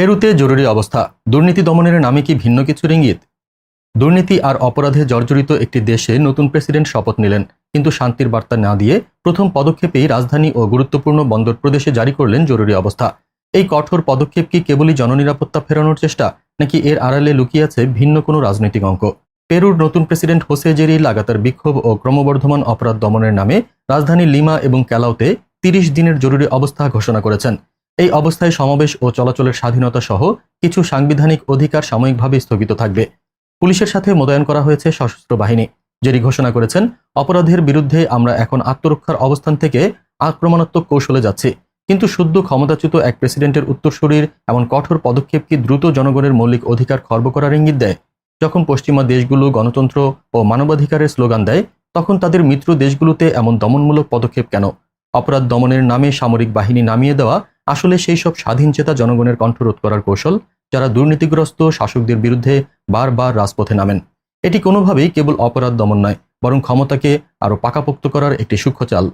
পেরুতে জরুরি অবস্থা। দুর্নীতি দমনের নামে কি ভিন্ন কিছুর ইঙ্গিত দুর্নীতি আর অপরাধে জর্জরিত একটি দেশে নতুন প্রেসিডেন্ট শপথ নিলেন, কিন্তু শান্তির বার্তা না দিয়ে প্রথম পদক্ষেপেই রাজধানী ও গুরুত্বপূর্ণ বন্দর প্রদেশে জারি করলেন জরুরি অবস্থা। এই কঠোর পদক্ষেপ কি কেবলই জননিরাপত্তা ফেরানোর চেষ্টা, নাকি এর আড়ালে লুকিয়ে আছে ভিন্ন কোনো রাজনৈতিক অঙ্ক পেরুর নতুন প্রেসিডেন্ট হোসে জেরি লাগাতার বিক্ষোভ ও ক্রমবর্ধমান অপরাধ দমনের নামে রাজধানী লিমা এবং ক্যালাউতে তিরিশ দিনের জরুরি অবস্থা ঘোষণা করেছেন। এই অবস্থায় সমাবেশ ও চলাচলের স্বাধীনতা সহ কিছু সাংবিধানিক অধিকার সাময়িকভাবে স্থগিত থাকবে। পুলিশের সাথে মোতায়েন করা হয়েছে সশস্ত্র বাহিনী জেরি ঘোষণা করেছেন, অপরাধের বিরুদ্ধে আমরা এখন আত্মরক্ষার অবস্থান থেকে আক্রমণাত্মক কৌশলে যাচ্ছি। কিন্তু শুদ্ধ, ক্ষমতাচ্যুত এক প্রেসিডেন্টের উত্তরসূরির এমন কঠোর পদক্ষেপ কি দ্রুত জনগণের মৌলিক অধিকার খর্ব করার ইঙ্গিত দেয়? যখন পশ্চিমা দেশগুলো গণতন্ত্র ও মানবাধিকারের স্লোগান দেয়, তখন তাদের মিত্র দেশগুলোতে এমন দমনমূলক পদক্ষেপ কেন? অপরাধ দমনের নামে সামরিক বাহিনী নামিয়ে দেওয়া আসলে সেই সব স্বাধীন চেতা জনগণের কণ্ঠরোধ করার কৌশল যারা দুর্নীতিগ্রস্ত শাসকদের বিরুদ্ধে বারবার রাজপথে নামেন। এটি কোনোভাবেই কেবল অপরাধ দমন নয়, বরং ক্ষমতাকে আরও পাকাপোক্ত করার একটি সূক্ষ্ম চাল।